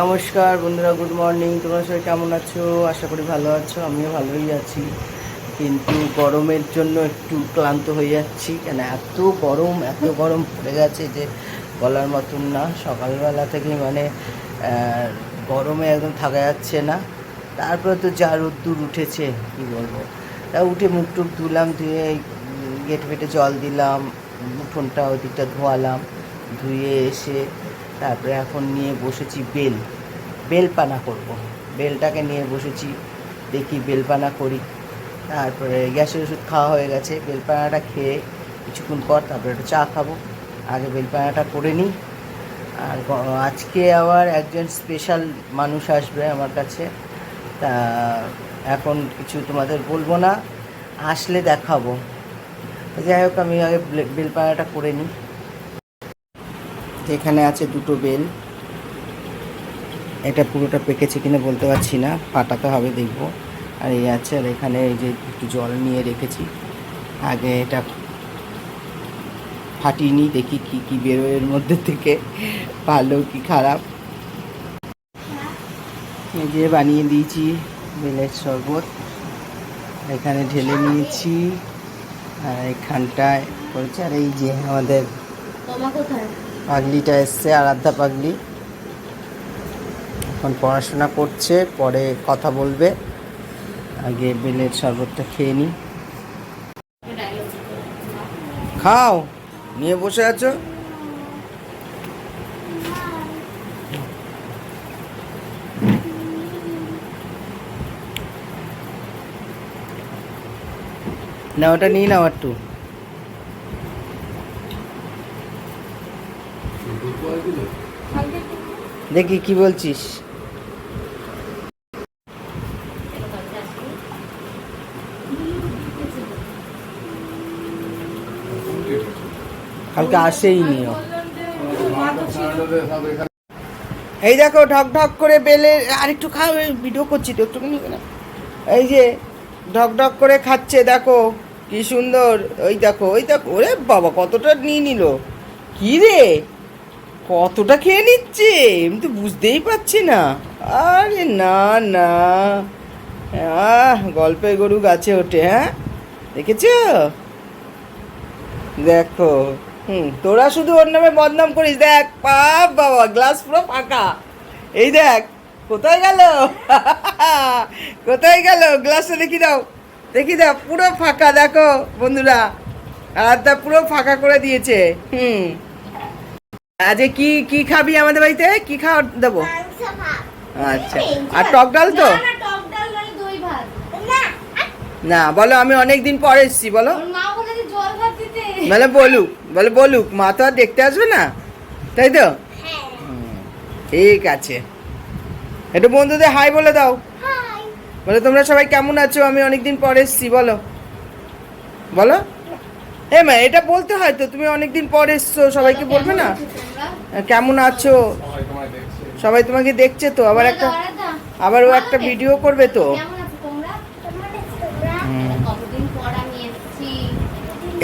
নমস্কার বন্ধুরা, good morning. তোমরা সবাই কেমন আছো? আশা করি ভালো আছো, আমিও ভালোই আছি। কিন্তু গরমের জন্য একটু ক্লান্ত হয়ে যাচ্ছি, কেন এত গরম এত গরম পড়ে গেছে যে বলার মতন না। সকালবেলা থেকে মানে গরমে একদম থাকা যাচ্ছে না। তারপরে তো যা রোদ্দুর উঠেছে, কি বলব? তা উঠে মুখ টুক ধুলাম, ধুয়ে গেটে ফেটে জল দিলাম উঠোনটা ওদিকটা ধোয়ালাম, ধুয়ে এসে তারপরে এখন নিয়ে বসেছি বেল। বেলপানা করব। বেলটাকে নিয়ে বসেছি, দেখি বেলপানা করি। তারপরে গ্যাসের ওষুধ খাওয়া হয়ে গেছে। বেলপানাটা খেয়ে কিছুক্ষণ পর তারপরে একটু চা খাব। আগে বেলপানাটা করে নিই। আর আজকে আবার একজন স্পেশাল মানুষ আসবে আমার কাছে। তা এখন কিছু তোমাদের বলব না। আসলে দেখাবো। যাই হোক, আমি আগে বেলপানাটা করে নিই। এখানে আছে দুটো বেল। এটা পুরোটা পেকেছে কিনা বলতে পারছি না, ফাটাতে হবে দেখব। আর এই আছে, আর এখানে এই যে একটু জল নিয়ে রেখেছি। আগে এটা ফাটিনি দেখি কি কি বেরোয় এর মধ্যে থেকে, ভালো কি খারাপ। এই যে বানিয়ে দিয়েছি বেলের শরবত। এখানে ঢেলে নিয়েছি, আর এখানটায় করেছি, আর এই যে আমাদের পাগলিটা এসছে, আরাধ্যা পাগলি। এখন পড়াশোনা করছে, পরে কথা বলবে। আগে বেলের শরবতটা খেয়ে নি। খাও, নিয়ে বসে আছো? না ওটা নিয়ে নাও একটু দেখি কি বলছিস। কালকে আসেই নিও এই দেখো ঢক ঢক করে বেলে আর একটু খাও ভিডিও করছি তো, একটুখানি না। এই যে ঢক ঢক করে খাচ্ছে, দেখো কি সুন্দর। ওই দেখো ওই দেখো, ওরে বাবা, কতটা নিয়ে নিল। কি রে? কতটা খেয়ে নিচ্ছে? আমি তো বুঝতেই পারছি না। আরে না না। আহ, গল্পের গরু গাছে ওঠে হ্যাঁ? দেখেছ? দেখো। হুম, তোরা শুধু ওর নামে বদনাম করিস। দেখ পাপ বাবা গ্লাস পুরো ফাঁকা। এই দেখ, কোথায় গেল? কোথায় গেল? গ্লাসটা দেখি দাও। দেখি দাও, পুরো ফাঁকা, দেখো, বন্ধুরা। আর তা পুরো ফাঁকা করে দিয়েছে। হুম। আজকে কি কি খাবি আমাদের বাড়িতে? কি খাওয়া দেবো? আচ্ছা। আর টক ডাল তো? না, না, টক ডাল নয়, দই ভাত। না বলো আমি অনেক দিন পরে এসেছি বলো। বলে বলুক বলে বলুক মা তো আর দেখতে আসবে না তাই তো? হুম, ঠিক আছে। একটু বন্ধুদের হাই বলে দাও। বলে তোমরা সবাই কেমন আছো? আমি অনেকদিন পরে এসেছি বলো। বলো। এ মা, এটা বলতে হয় তো, তুমি অনেকদিন পরে এসছো, সবাইকে বলবে না কেমন আছো সবাই তোমাকে দেখছে তো, আবার একটা আবার ও একটা ভিডিও করবে তো।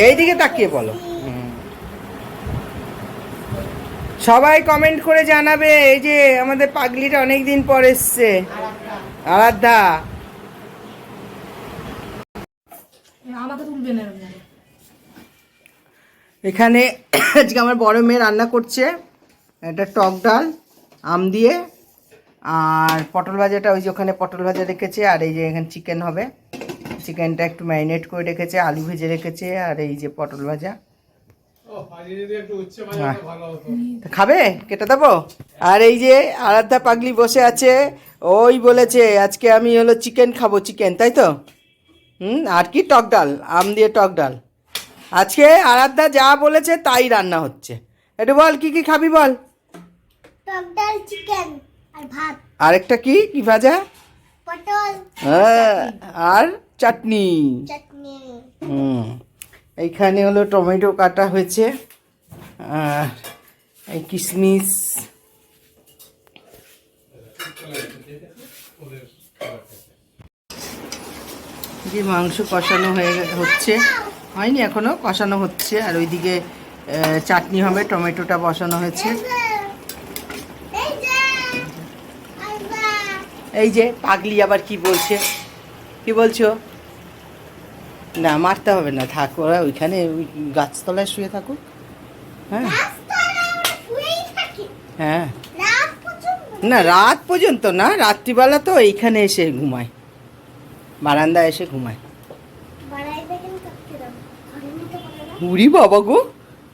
এইদিকে তাকিয়ে বলো সবাই কমেন্ট করে জানাবে, এই যে আমাদের পাগলিটা অনেক দিন পর এসছে আরাধ্যা। আমাকে তুলবে না। এখানে আজকে আমার বড় মেয়ে রান্না করছে। এটা টক ডাল আম দিয়ে আর পটল ভাজাটা ওই যে ওখানে পটল ভাজা রেখেছে আর এই যে এখানে চিকেন হবে। চিকেনটা একটু ম্যারিনেট করে রেখেছে আলু ভেজে রেখেছে আর এই যে পটল ভাজা। খাবে? কেটে দেবো? আর এই যে আরাধ্যা পাগলি বসে আছে ওই বলেছে আজকে আমি হলো চিকেন খাব চিকেন তাই তো? হুম আর কি? টক ডাল আম দিয়ে টক ডাল। আজকে আরাধ্যা যা বলেছে তাই রান্না হচ্ছে। একটু বল কি কি খাবি বল? টক ডাল চিকেন আর ভাত। আরেকটা কি? কি ভাজা? পটল হ্যাঁ আর চাটনি। চাটনি। হুম এইখানে হলো টমেটো কাটা হয়েছে আর এই কিশমিশ। যে মাংস কষানো হয়ে হচ্ছে। হয়নি, এখনও কষানো হচ্ছে। আর ওইদিকে চাটনি হবে, টমেটোটা বসানো হয়েছে। এই যে, পাগলি আবার কি বলছে? কি বলছো? না, মারতে হবে না, থাক, ওরা ওইখানে ওই গাছতলায় শুয়ে থাকুক। হ্যাঁ। হ্যাঁ। না, রাত পর্যন্ত না, রাত্রিবেলা তো এইখানে এসে ঘুমায়। বারান্দায় এসে ঘুমায় বাড়াই দেখেন থাকতে দাও ঘরে উরি বাবা গো।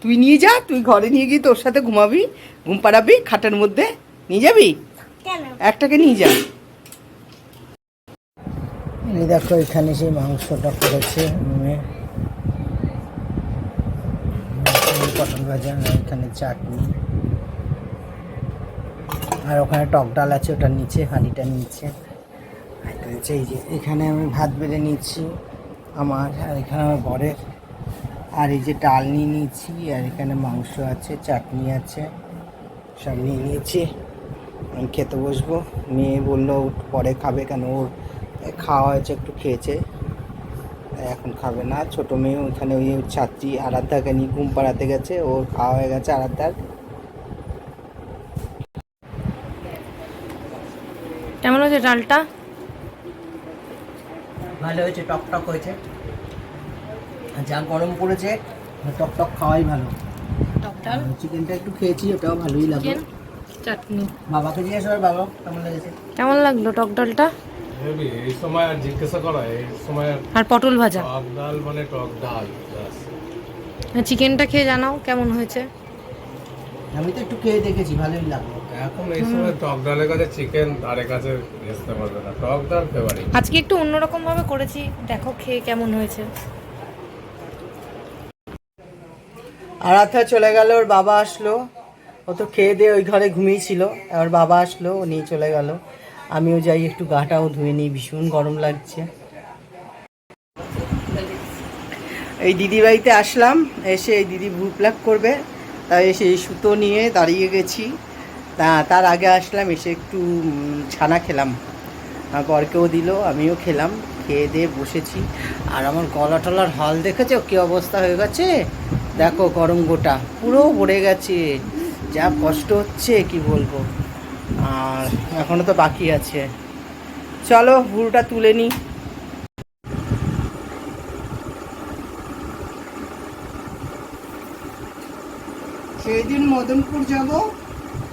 তুই নিয়ে যা তুই ঘরে নিয়ে গিয়ে তোর সাথে ঘুমাবি ঘুম পাড়াবি খাটের মধ্যে নিয়ে যাবি? একটাকে নিয়ে যা। এই দেখো এখানে সেই মাংসটা করেছে পটল ভাজা এখানে চাটনি। আর ওখানে টক ডাল আছে ওটার নিচে হাঁড়িটার নিচে। এই যে এখানে আমি ভাত বেড়ে নিচ্ছি আমার আর এখানে আমার বরের। আর এই যে ডাল নিয়ে নিয়েছি আর এখানে মাংস আছে চাটনি আছে। সব নিয়ে নিয়েছি। আমি খেতে বসবো। মেয়ে বলল পরে খাবে কেন? ওর খাওয়া হয়েছে একটু খেয়েছে। এখন খাবে না। ছোট মেয়ে ওইখানে ওই ছাত্রী আরাধ্যাকে নিয়ে ঘুম পাড়াতে গেছে। ওর খাওয়া হয়ে গেছে আরাধ্যার। কেমন হয়েছে ডালটা? ভালো হয়েছে টক টক হয়েছে। যা গরম পড়েছে টক টক খাওয়াই ভালো। টক ডাল? চিকেনটা একটু খেয়েছি ওটাও ভালোই লাগল। চিকেন? চাটনি? বাবাকে জিজ্ঞেস করে বাবা কেমন লেগেছে? কেমন লাগল টক ডালটা? এই সময় আর জিজ্ঞাসা করা এই সময় আর পটল ভাজা? টক ডাল মানে টক ডাল চিকেনটা খেয়ে জানাও কেমন হয়েছে? আমি তো একটু খেয়ে দেখেছি ভালোই লাগল। এখন এই সময় টক ডালের কাছে চিকেন ধারে কাছে ঘেসতে পারবে না টক ডাল ফেভারিট আজকে একটু অন্যরকম ভাবে করেছি দেখো খেয়ে কেমন হয়েছে। আরাধ্যা চলে গেল, ওর বাবা আসলো। ও তো খেয়ে দিয়ে ওই ঘরে ঘুমিয়েছিল এবার বাবা আসলো, ও নিয়ে চলে গেল। আমিও যাই, একটু গাটাও ধুয়ে নিই, ভীষণ গরম লাগছে। এই দিদি বাড়িতে আসলাম, এসে এই দিদি ভু প্লাক করবে। তাই এসে এই সুতো নিয়ে দাঁড়িয়ে গেছি। তা, তার আগে আসলাম, এসে একটু ছানা খেলাম। বরকেও দিল, আমিও খেলাম, খেয়ে দিয়ে বসেছি। আর আমার গলা টলার হাল দেখেছ? কী অবস্থা হয়ে গেছে? দেখো গরম গোটা, পুরো ভরে গেছে। যা কষ্ট হচ্ছে, কি বলব? আর এখনও তো বাকি আছে। চলো, ভুলটা তুলে নিই সেদিন মদনপুর যাব,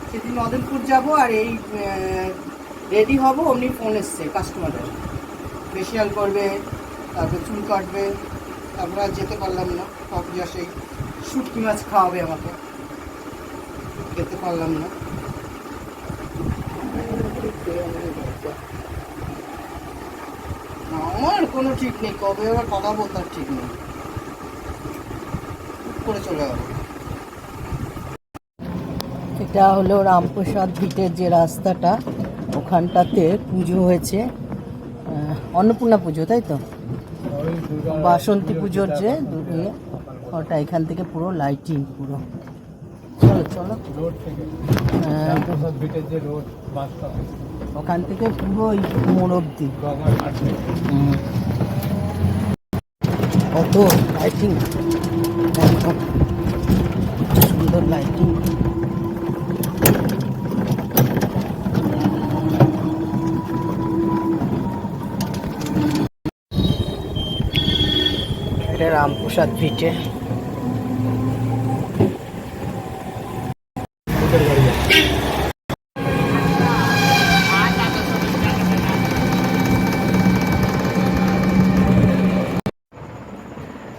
সেদিন মদনপুর যাব আর এই রেডি হব, অমনি ফোন এসছে কাস্টমারের ফেশিয়াল করবে, তারপর চুল কাটবে। আর যেতে পারলাম না। কপিয়া সেই শুটকি মাছ খাওয়াবে আমাকে। যেতে পারলাম না। আমার কোনো ঠিক নেই। কবে আবার পালাবো তার ঠিক নেই। করে চলে যাব। এটা হলো রামপ্রসাদ ভিটের যে রাস্তাটা, ওখানটাতে পুজো হয়েছে। অন্নপূর্ণা পুজো, তাই তো? বাসন্তী পুজোর যে ইয়ে, ওটা এখান থেকে পুরো লাইটিং পুরো। চলো চলো। আহ, রামপ্রসাদ বিটের যে রোড বাস স্টপ ওখান থেকে পুরো ওই মোড় অব্দি কত লাইটিং সুন্দর লাইটিং রামপ্রসাদ ভিটে।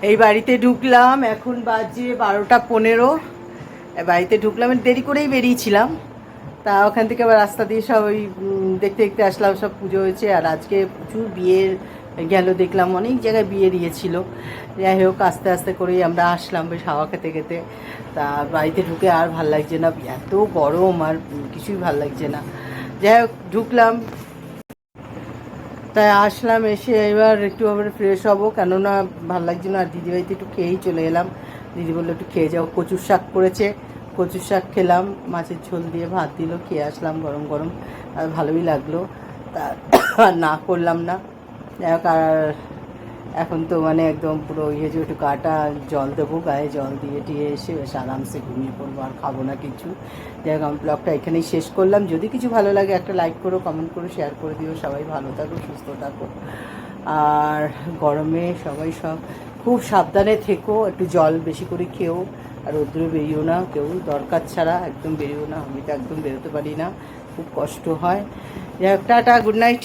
এই বাড়িতে ঢুকলাম এখন বাজে বারোটা পনেরো। বাড়িতে ঢুকলাম দেরি করেই বেরিয়েছিলাম। তা ওখান থেকে আবার রাস্তা দিয়ে সব ওই দেখতে দেখতে আসলাম সব পুজো হয়েছে। আর আজকে প্রচুর বিয়ের গেল, দেখলাম অনেক জায়গায় বিয়ে দিয়েছিল। যাই হোক, আস্তে আস্তে করেই আমরা আসলাম বেশ হাওয়া খেতে খেতে। তা বাড়িতে ঢুকে আর ভালো লাগছে না। এত গরম আর কিছুই ভালো লাগছে না। যাই হোক, ঢুকলাম। তাই আসলাম, এসে এবার একটু আবার ফ্রেশ হব। কেননা ভালো লাগছে না, আর দিদিবাড়িতে একটু খেয়েই চলে এলাম। দিদি বলল, একটু খেয়ে যাও। কচুর শাক করেছে। কচুর শাক খেলাম, মাছের ঝোল দিয়ে ভাত দিল, খেয়ে আসলাম গরম গরম। আর ভালোই লাগল। তা না করলাম না। যাই আর এখন তো মানে একদম পুরো ইয়ে যে একটু কাটা জল দেবো, গায়ে জল দিয়ে টিয়ে এসে বেশ আরামসে ঘুমিয়ে পড়ব, আর খাব না কিছু। যাই হোক আমি ব্লগটা এখানেই শেষ করলাম। যদি কিছু ভালো লাগে একটা লাইক করো কমেন্ট করো শেয়ার করে দিও। সবাই ভালো থাকো, সুস্থ থাকো। আর গরমে সবাই সব খুব সাবধানে থেকো, একটু জল বেশি করে খেও। আর রোদ্রে বেরিও না, কেউ দরকার ছাড়া একদম বেরিও না। আমি তো একদম বেরোতে পারি না, খুব কষ্ট হয়। যাই হোক টাটা গুড নাইট